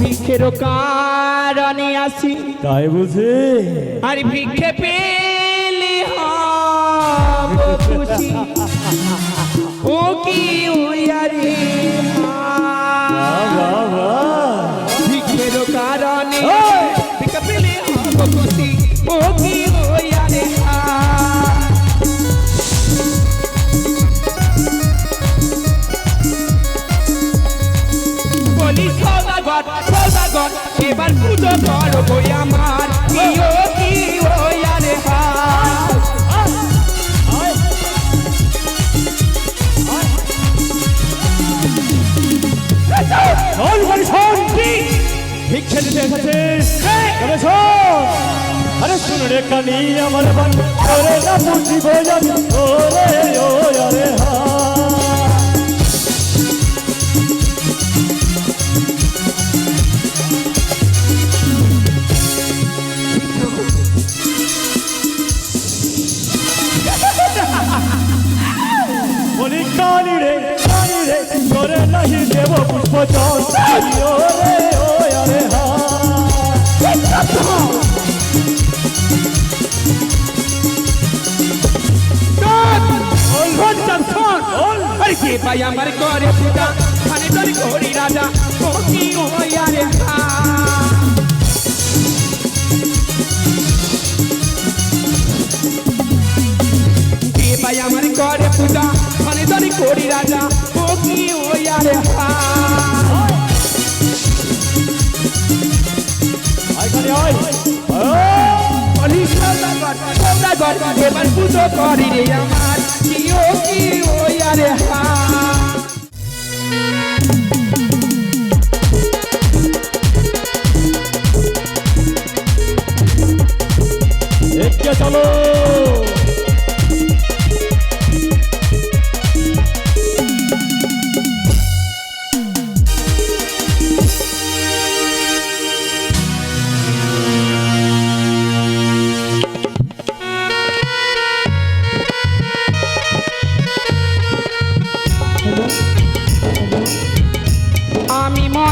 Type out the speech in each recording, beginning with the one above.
ভিক্ষের কারণে আসি। তাই বুঝি? আর ভিক্ষে পেলে হব খুশি। ও কি ওয়ারে বাবা বই আমার কি কি? বলি শোন ভিক্ষে দিতে এসেছিস আরে শুন রে কানি আমার বান ওরে না বুঝিব জানি। ওরে ও আরে হা। নাহি দেব পুষ্প চল ওরে ভাই আমার করে পূজা? খানে তোর ঘড়ি রাজা ও কি ও আরে হা। ভাই আমার করে পূজা? খানে তোর ঘড়ি রাজা ও কি ও আরে হা আয়। কানি আয় বলি সদাগর সদাগর এবার পুজো করি রে আমার। কি ও কি ও আরে হা। চলো।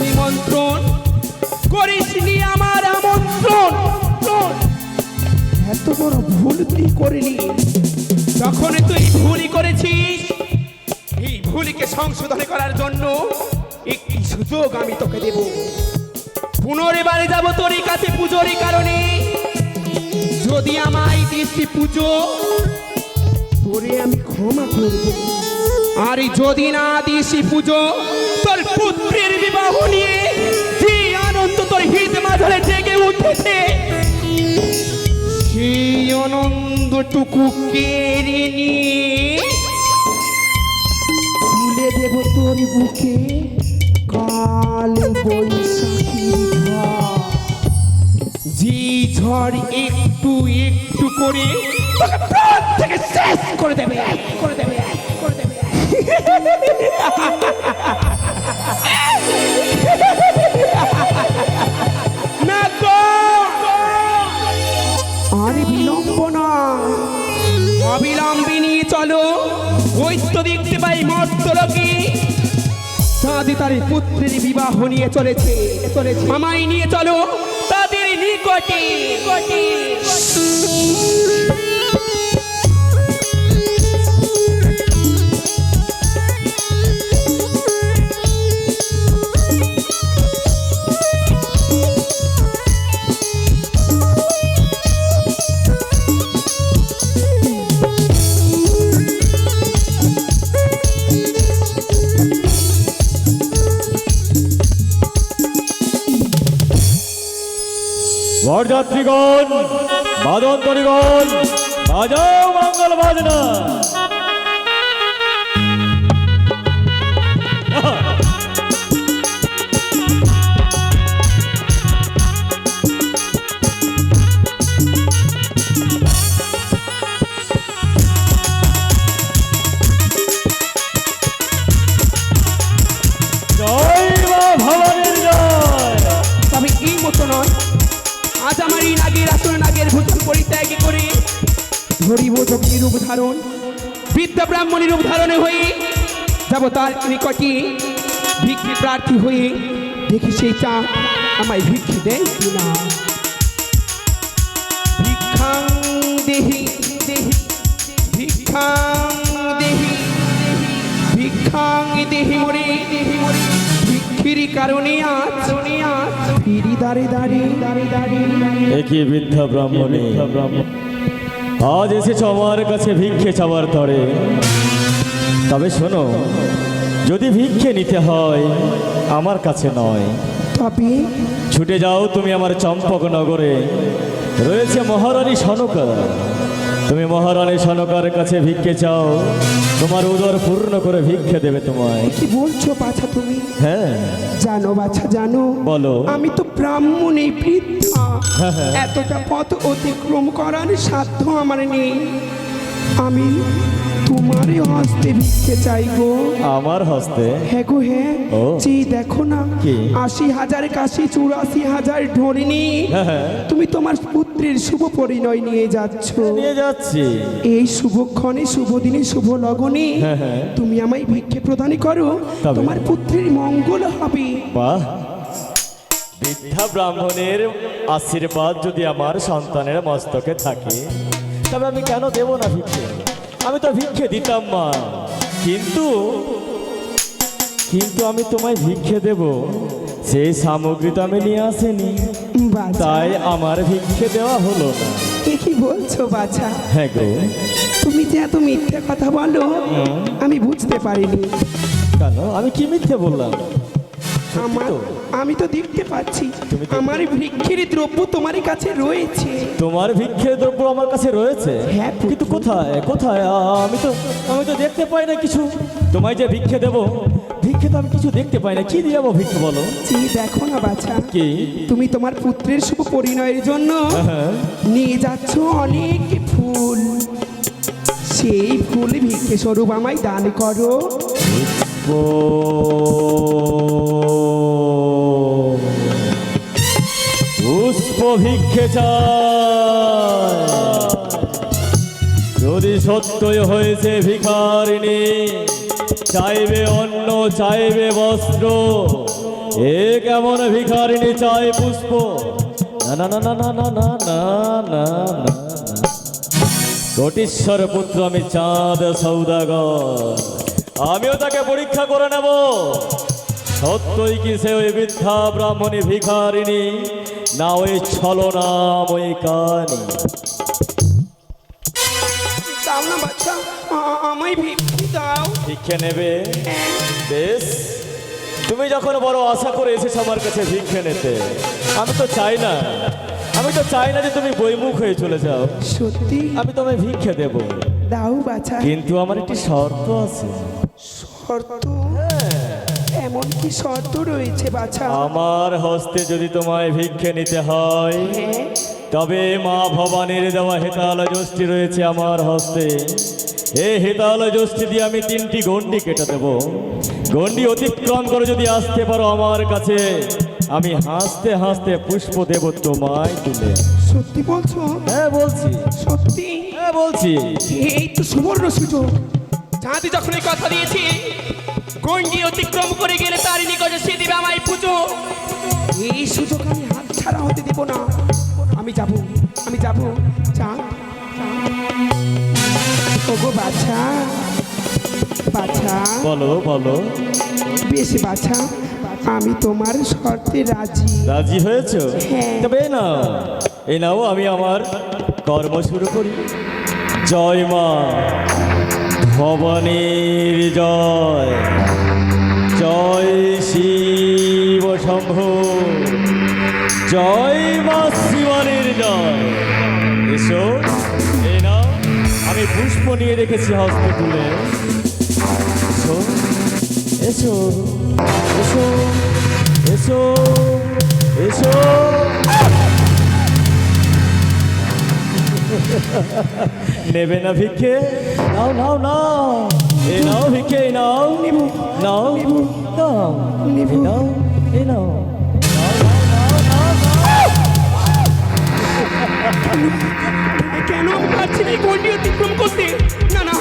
নিমন্ত্রণ করিসনি আমার আমন্ত্রণ। এত বড় ভুল তুই করিনি যখন তুই ভুলই করেছিস, এই ভুলকে সংশোধন করার জন্য একটি সুযোগ আমি তোকে দেব। পুনরেবারে যাব তোর কাছে পুজোর কারণে। যদি আমায় দৃষ্টি পুজো, তোরে আমি ক্ষমা করব আর যদি না দিসি পুজো তোর পুত্রের বিবাহ নিয়ে যে আনন্দ তোর হৃদ মাঝারে জেগে উঠেছে। সেই আনন্দটুকু কেড়ে নিয়ে তুলে দেব তোর বুকে কাল বৈশাখী যে ঝড় একটু একটু করে থেকে করে দেবে করে দেবে করে দেবে। না গো। আরে বিলম্ব না অবিলম্বে নিয়ে। চলো। ওই তো দেখতে পুত্রের বিবাহ নিয়ে চলেছে। চলেছে আমায় নিয়ে চলো। তাদের নিকটে নিকটে। বরযাত্রীগণ বাদন্তরীগণ বাজাও মঙ্গল বাজনা। ধারণ বিদ্যা ব্রাহ্মণী রূপ ধারণে হয়ে যাব তার নিকটে। ভিক্ষে প্রার্থী হয়ে দেখি সেই চা আমায় ভিক্ষে দেয় কিনা। ভিক্ষাং দেহি দেহি, ভিক্ষাং দেহি ভিক্ষাং দেহি মরে। দেহি মরে ভিক্ষির কারণে আজ ফিরি দাঁড়ে দাঁড়িয়ে দাঁড়ে দাঁড়িয়ে বৃদ্ধা ব্রাহ্মণী? আজ এসেছ আমার কাছে ভিক্ষে চাওয়ার তরে। তবে শোনো যদি ভিক্ষে নিতে হয় আমার কাছে নয়। তবে? ছুটে যাও তুমি আমার চম্পক নগরে। রয়েছে মহারানী সনকা তুমি মহারানী সনকার কাছে ভিক্ষে চাও। তোমার উদর পূর্ণ করে ভিক্ষে দেবে তোমায়। কি বলছো বাছা তুমি? হ্যাঁ। জানো বাছা জানো। বলো। আমি তো ব্রাহ্মণ এই বৃদ্ধা। হ্যাঁ, হ্যাঁ। এতটা পথ অতিক্রম করার সাধ্য আমার নেই। আমি তোমারই হস্তে ভিক্ষে চাইব আমার হস্তে? হ্যাঁ গো হ্যাঁ। জি দেখো না? আশি হাজার কাশি চুরাশি হাজার ঢরিনি হ্যাঁ। তুমি তোমার পুত্রের শুভ পরিণয় নিয়ে যাচ্ছ। নিয়ে যাচ্ছি। এই শুভক্ষণে শুভ দিনে শুভ লগনে হ্যাঁ, হ্যাঁ। তুমি আমায় ভিক্ষে প্রদান করো? তোমার পুত্রের মঙ্গল হবে। বাহ। বৃদ্ধা ব্রাহ্মণের আশীর্বাদ যদি আমার সন্তানের মস্তকে থাকে তবে আমি কেন দেব না ভিক্ষে? আমি তো ভিক্ষে দিতাম মা। কিন্তু কিন্তু আমি তোমায় ভিক্ষে দেব। সেই সামগ্রী তো আমি নিয়ে আসেনি তাই আমার ভিক্ষে দেওয়া হলো না। এ কি বলছো বাছা? হ্যাঁ গো। তুমি যে এত মিথ্যে কথা বলো আমি বুঝতে পারিনি। কেন? আমি কি মিথ্যে বললাম? আমার আমি তো দেখতে পাচ্ছি। আমার ভিক্ষের দ্রব্য তোমার কাছে রয়েছে। তোমার ভিক্ষের দ্রব্য আমার কাছে রয়েছে? হ্যাঁ। কিন্তু কোথায়? কোথায়? আমি তো আমি তো দেখতে পাই না কিছু। তোমায় যে ভিক্ষে দেব ভিক্ষে তো আমি কিছু দেখতে পাই না। কি দিয়ে যাব ভিক্ষে বলো? জি দেখো না বাছা। কি? তুমি তোমার পুত্রের শুভ পরিণয়ের জন্য। নিয়ে যাচ্ছ অনেক ফুল। সেই ফুল ভিক্ষে স্বরূপ আমায় দান করো। পুষ্প ভিক্ষে যদি সত্যই হয়েছে ভিখারিণী চাইবে অন্ন চাইবে বস্ত্র। এ কেমন ভিখারিণী চাই পুষ্প। না না না না না না না না না কোটিশ্বর পুত্র, আমি চাঁদ সৌদাগর। আমিও তাকে পরীক্ষা করে নেব। সত্যই কি সে ওই বৃদ্ধা ব্রাহ্মণী ভিখারিণী? না, ওই ছলনাময়ী কানি দাও না বাচ্চা, আ- আমায় দাও। ভিক্ষে নেবে। বেশ। তুমি যখন বড় আশা করে এসেছ আমার কাছে ভিক্ষে নিতে আমি তো চাই না। আমি তো চাই না যে তুমি বইমুখ হয়ে চলে যাও। সত্যি? আমি তোমায় ভিক্ষে দেব। দাও বাছা। কিন্তু আমার একটি শর্ত আছে। শর্ত? এমন কি শর্ত রয়েছে বাছা? আমার হস্তে যদি তোমায় ভিক্ষে নিতে হয় হ্যাঁ। তবে মা ভবানীর দেওয়া হেতাল যষ্টি রয়েছে আমার হস্তে। এ হেতাল জস্তি দিয়ে আমি তিনটি গন্ডি কেটে দেব। গন্ডি অতিক্রম করে যদি আসতে পারো আমার কাছে আমি হাসতে হাসতে পুষ্প দেব তোমায় তুলে। সত্যি বলছো? হ্যাঁ বলছি। সত্যি? হ্যাঁ বলছি। এই তো সুবর্ণ সুযোগ। চাঁদি যখন এই কথা দিয়েছি গন্ডি অতিক্রম করে গেলে তার নিকটে সে দিবে আমায় পুজো। এই সুযোগ আমি হাত ছাড়া হতে দেব না। আমি যাব আমি যাব। চাঁদ ওগো বাছা বাছা। বলো বলো। বেশ বাছা আমি তোমার শর্তে রাজি। রাজি হয়েছ? হ্যাঁ। তবে নাও এই নাও আমি আমার কর্ম শুরু করি। জয় মা ভবানীর জয়। জয় শিব শম্ভু। জয় মা শিবানীর জয়। এসো। আমি পুষ্প নিয়ে রেখেছি হস্তে তুলে এসো এসো এসো এসো এসো। নেবে না ভিক্ষে? নাও নাও নাও। এ নাও ভিক্ষে নাও। নাও নাও। এ নাও এ নাও। কেন আমি পারছি না এই গন্ডি অতিক্রম করতে। না না,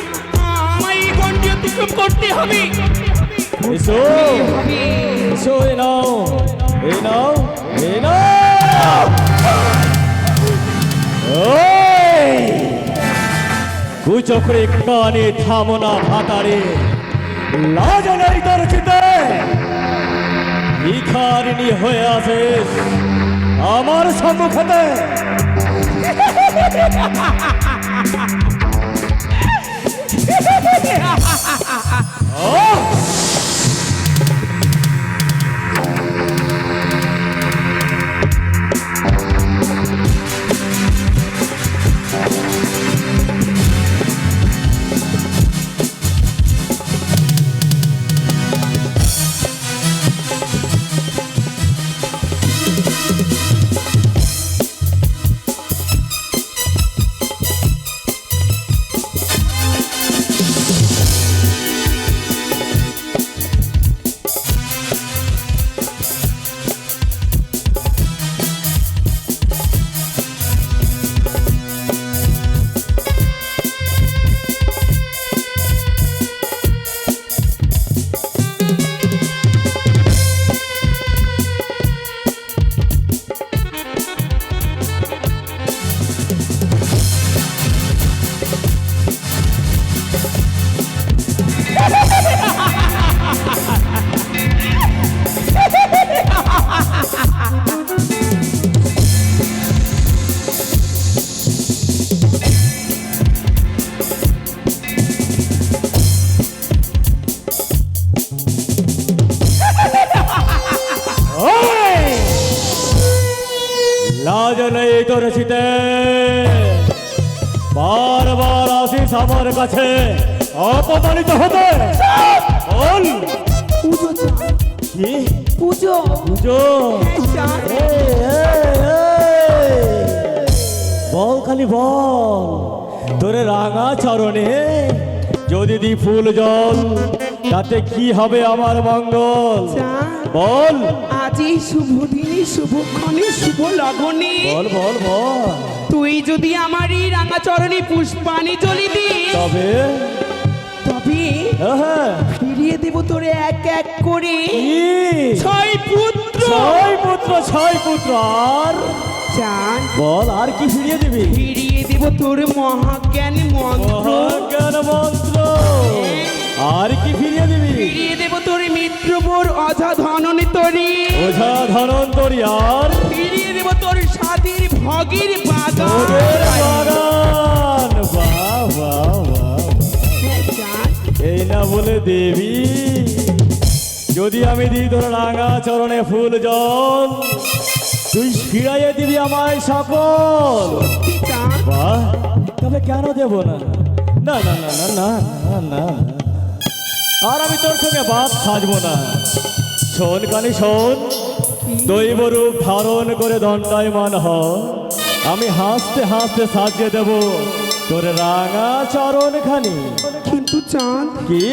আমায় এই গন্ডি অতিক্রম করতে হবে। এসো। এসো, এ নাও। এ নাও এ নাও। কানে থামনা ভাতারে। লাজনের দর্শিতে ভিখারিণী হয়ে আছে আমার সম্মুখতে। Oh! আসিস আমার কাছে। অপমানিত হতে। বল। পুজো কি? পুজো। পুজো? এই, এই, এই। বল খালি বল। তোরে রাঙা চরণে যদি দি ফুল জল তাতে কি হবে আমার মঙ্গল? বল। আজি শুভ দিনে শুভক্ষণে শুভ লগনে। বল বল বল। তুই যদি আমারই রাঙা চরণে পুষ্পানি জলি দিস তবে? তবে হ্যাঁ ফিরিয়ে দেব তোরে এক এক করে। ছয় পুত্র। ছয় পুত্র ছয় পুত্র আর? চাঁদ বল আর কি ফিরিয়ে দিবি? ফিরিয়ে দেব তোর মহাজ্ঞান মন্ত্র। মহাজ্ঞান মন্ত্র। আর কি ফিরিয়ে দিবি? ফিরিয়ে দেব তোর মিত্রবোর অধা ধননি তরি। ওঝা ধনন্তরী আর? ফিরিয়ে দেব তোর সাথীর ভগির হ্যাঁ, এই না বলে দেবী যদি আমি দিই তোর রাঙা চরণে ফুল জল তুই ফিরাইয়ে দিবি আমায় সকল বাহ তবে কেন দেব না না না না না না না আর আমি তোর সঙ্গে বাদ সাজবো না শোন কানি শোন দৈব রূপ ধারণ করে দণ্ডায়মান হ আমি হাসতে হাসতে সাজিয়ে দেব। তোর রাঙা চরণ খানি কিন্তু চাঁদ কি?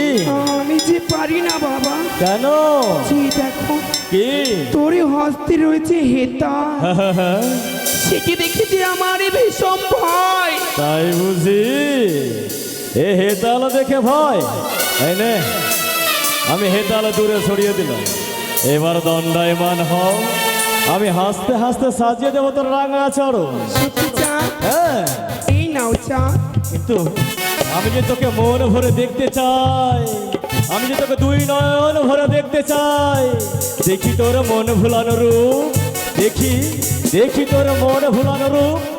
আমি যে পারি না বাবা। কেন? দেখো কি? তোরই হস্তে রয়েছে হেতা। সেটি দেখে যে আমার ভীষণ ভয়। তাই বুঝি? এ হেতাল দেখে ভয়? এই নে আমি হেতাল দূরে সরিয়ে দিলাম। এবার দণ্ডায়মান হও। আমি হাসতে হাসতে সাজিয়ে দেবো তোর রাঙা চড়ো সত্যি হ্যাঁ। এই নাও কিন্তু আমি যে তোকে মন ভরে দেখতে চাই আমি যে তোকে দুই নয়ন ভরে দেখতে চাই দেখি তোর মন ভুলানো রূপ দেখি দেখি তোর মন ভুলানো রূপ।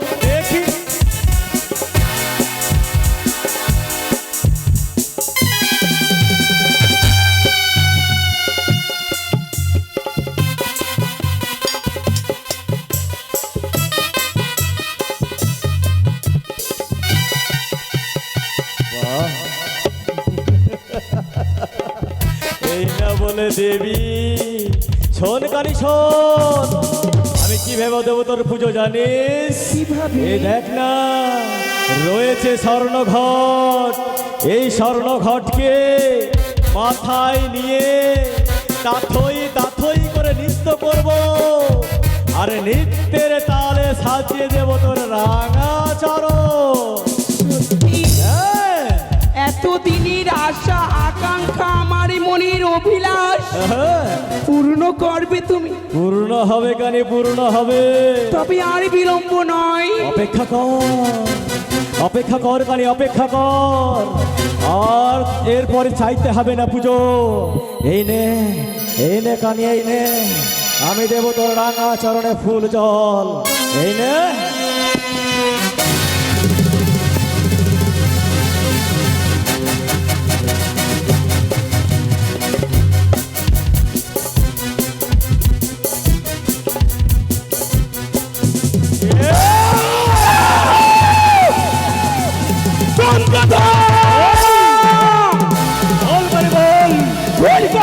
দেবী শোন কানি শোন। আমি কি ভেবে দেবো তোর পুজো জানিস? এই দেখ না রয়েছে স্বর্ণ ঘট এই স্বর্ণ ঘটকে মাথায় নিয়ে তাথই তাথই করে নৃত্য করব। আর নৃত্যের তালে সাজিয়ে দেব তোর রাঙা চরণ। করবে তুমি। পূর্ণ হবে কানে পূর্ণ হবে। তবে আর বিলম্ব নয়। অপেক্ষা কর অপেক্ষা কর কানে অপেক্ষা কর। আর এরপরে চাইতে হবে না পুজো। এই নে এই নে কানি এই নে। আমি দেব তোর রাঙা চরণে ফুল জল। এই নে।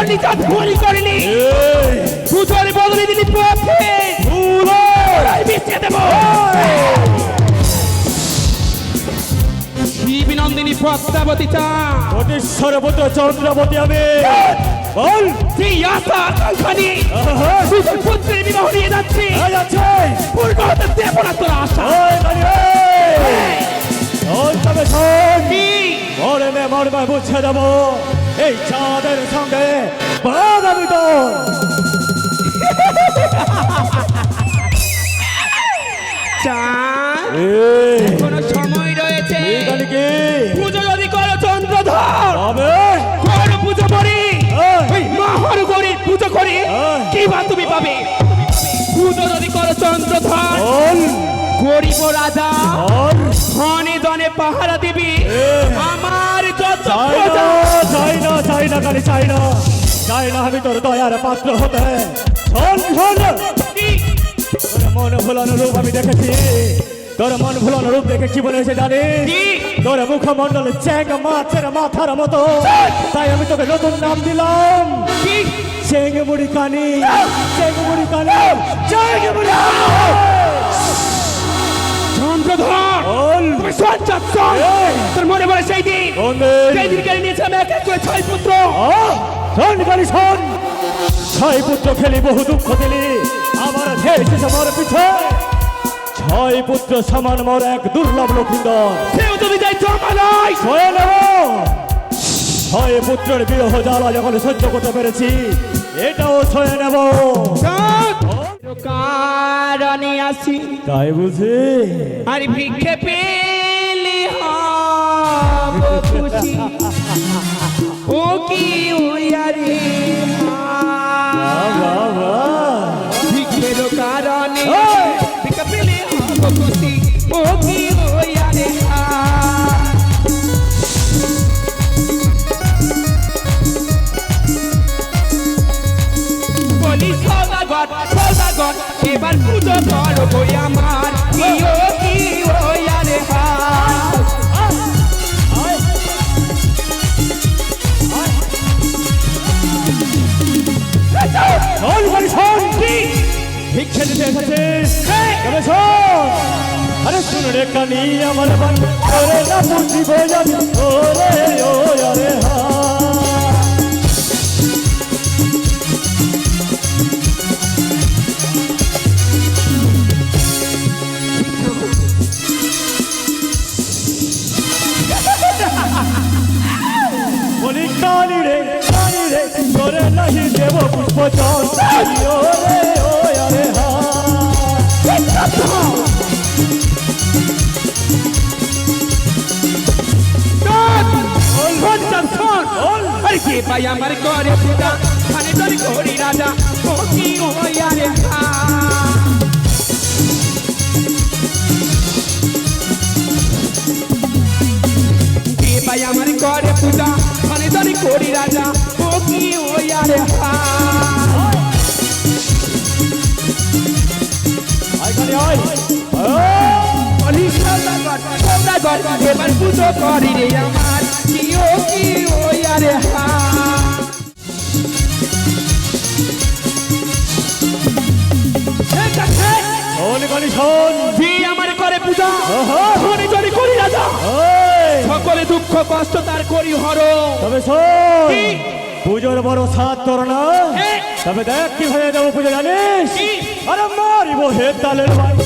ভুল চাঁদ ভুল এই পুজোর বদলে দিলি পথে ওরাই বিছিয়ে দেব শিবনন্দিনী পদ্মাবতী চাঁদ কোটেশ্বর পুত্র চন্দ্রবতী আমি বল সেই আশা আকাঙ্ক্ষা নিয়ে আহা, দুজন পুত্রের বিবাহ নিয়ে যাচ্ছি পূর্ণ হতে দেব না তোর আশা তবে শোন কি? মরে মে মরবে বুঝে দেবো এই চাঁদের সঙ্গে বাদ আমি তোর চাঁদ সময় রয়েছে। কানি পুজো যদি করো চন্দ্রধর। হবে। পুজো করি। মহর করি পুজো করি। কি বা তুমি পাবে? পুজো যদি করো চন্দ্রধর। গরিব রাজা। ধনে। ধনে পাহারা দিবি। আমার যত চাই না চাই না কালি চাই না। চাই না আমি তোর দয়ার পাত্র হতে। শোন শোন? তোর মন ভুলানো রূপ আমি দেখেছি। তোর মন ভুলানো রূপ দেখে কি বলেছে জানিস। কি? তোর মুখমণ্ডল চ্যাং মাছের মাথার মতো। তাই আমি তোকে নতুন নাম দিলাম। কি? চেং মুড়ি কানি। চেং মুড়ি কানি। চেং মুড়ি চন্দ্রধর তুমি। এই। তোর মনে পড়ে সেই দিন? সেই দিন কেড়ে নিয়েছে আমি এক এক করে ছয় পুত্র। শোন কানি শোন। ছয় পুত্র খেলি বহু দুঃখ দিলি আমার ধেয়েছিস আমার পিছে। ছয় পুত্র সমান মোর এক দুর্লভ লক্ষিন্দর সেও তুমি যাই নয় সয়ে নেব। ছয় পুত্রের বিরহ জ্বালা যখন সহ্য করতে পেরেছি এটাও সয়ে নেব। কারণে আসি? তাই বুঝি? আর ভিক্ষে পেলে খুশি। ও কি উয়ারে। ভিক্ষের কারণে ওই! পেলে হব খুশি ও কি বলি সদাগর সদাগর এবার পুজো করো বই আমার ভিক্ষে দিতে শোন। আরে শুন রে কানি আমার বান করে না বুঝিব আমি ওরে ও আরে হা। তোরে নাহি দেব পুষ্প চন্দরে ও আরে হা। আমার করে পূজা সদাগর এবার পুজো করি রে আমার। কি ও কি ও আরে হা আমার করে পূজা। রাজা। ওই। সকলে দুঃখ কষ্ট তার করি হর। তবে? পুজোর বড় সাত তোর না। তবে দেখ কীভাবে দেবো পুজো জানিস? আরে মারিব হে তালের ভাই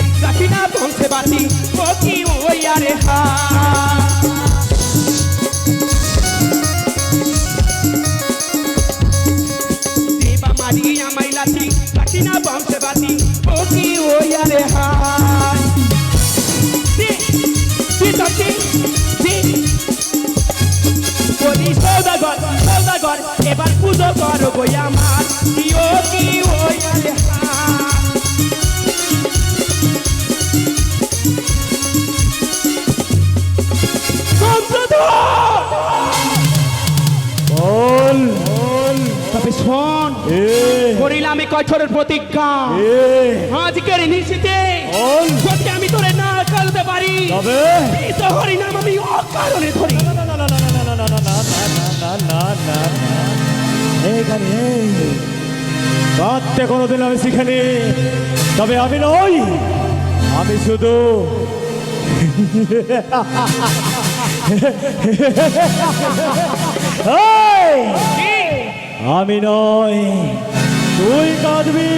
রাখি না পৌঁছে বাতি ও কি ওই আরে হা। মারি আমায় লাঠি, রাখি না পৌঁছে বাতি ও কি ওই আরে হা। সৌদাগর সৌদাগর, এবার পুজো করব আমার। কি ও কি ওই আরে হা। হবে শোন করিলাম আমি কঠোর প্রতিজ্ঞা আজকের নিশিতে যদি আমি তোরে না চলতে পারি হরিনাম আমি অকারণে ধরি কাঁদতে কোনোদিন আমি শিখিনি তবে আমি নই আমি শুধু Hey! আমি নই। তুই কাঁদবি।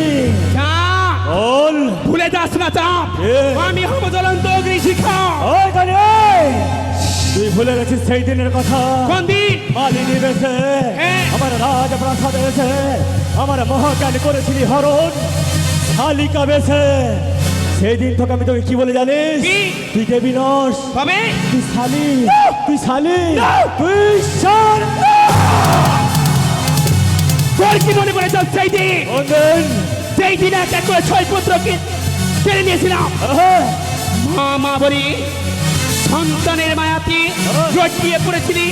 বল। ভুলে যাস না চাপ আমি হব জ্বলন্ত অগ্নি শিখা তুই ভুলে গেছিস সেই দিনের কথা। কোন দিন? মালিনী বেশে হ্যাঁ। আমার রাজপ্রাসাদ এসে। আমার মহাকাল করেছিলি হরণ। শালিকা বেশে সেই দিন তোকে আমি তোকে কি বলে জানিস? তুই কে বিনস তবে তুই শালি তুই শালি তুই শাল তোর কি মনে পড়ে যাচ্ছে সেই দিন সেই দিন এক এক করে ছয় পুত্রকে কেড়ে নিয়েছিলাম। মা মা বলি সন্তানের মায়াতি জটিয়ে পড়েছিলি।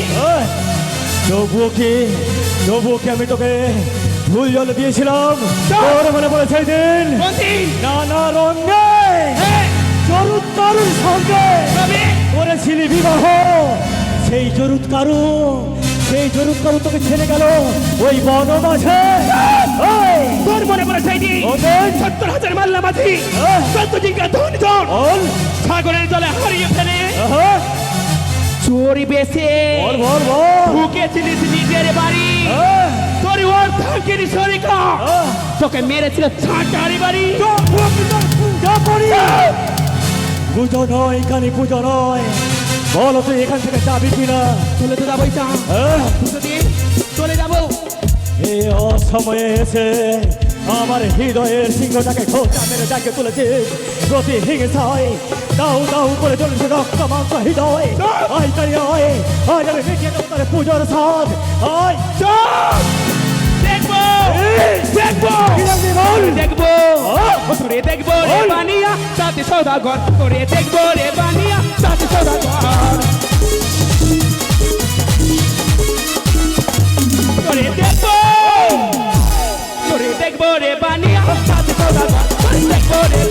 তবুও কি তবুও কি আমি তোকে ভুল জল দিয়েছিলাম! তোর মনে পড়ে সেই দিন? নানা রঙে। হ্যাঁ, চরুত তরুণ সঙ্গে করেছিলি বিবাহ। সেই জরুত কারু সেই জরুর কারু তোকে ছেড়ে গেল। ওই বনবাসে। তোর মনে মনে চাইনি সত্তর হাজার মাল্লা মাঝি সত্য ধন জন সাগরের জলে হারিয়ে ফেলে। চোরি বেসে ঢুকেছিলিস নিজের বাড়ি। তোর ওর থাকিনি শরিকা। তোকে মেরেছিল বাড়ি। পুজো নয় এখানে পুজো নয়। বল তুই এখান থেকে যাবি কিনা? চলে তো যাবোই চা দিয়ে চলে যাব। এ অসময়ে এসে আমার হৃদয়ের সিংহটাকে খোঁজা মেরে জাগে তুলেছে। প্রতি হিংসায় দাউ দাউ করে চলেছে রক্ত মাংস হৃদয় আয় তাই আয় আজ আমি মিটিয়ে দেবো পুজোর সাথ আয়! চল! দেখব। দেখব। ঘুরে দেখব রে বানিয়া তাতে সদাগর ঘুরে দেখব রে বানিয়া তাতে সদাগর। ঘুরে দেখব। ঘুরে দেখব রে বানিয়া তাতে সদাগর দেখব রে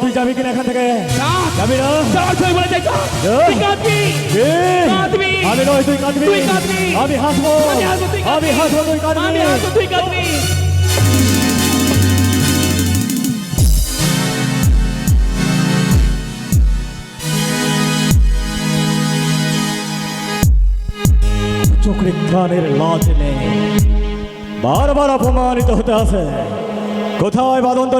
তুই যাবি কিনা এখান থেকে? যাবি না? বলে। আমি নয় তুই কাঁদবি। আমি হাসবো। আমি হাসবো, তুই কাঁদবি। তুই কাঁদবি। চোখের লাজ নেই। বারবার অপমানিত হতে আছে কোথায় বাদন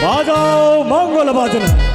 তরিগণ বাজাও মঙ্গল বাজনা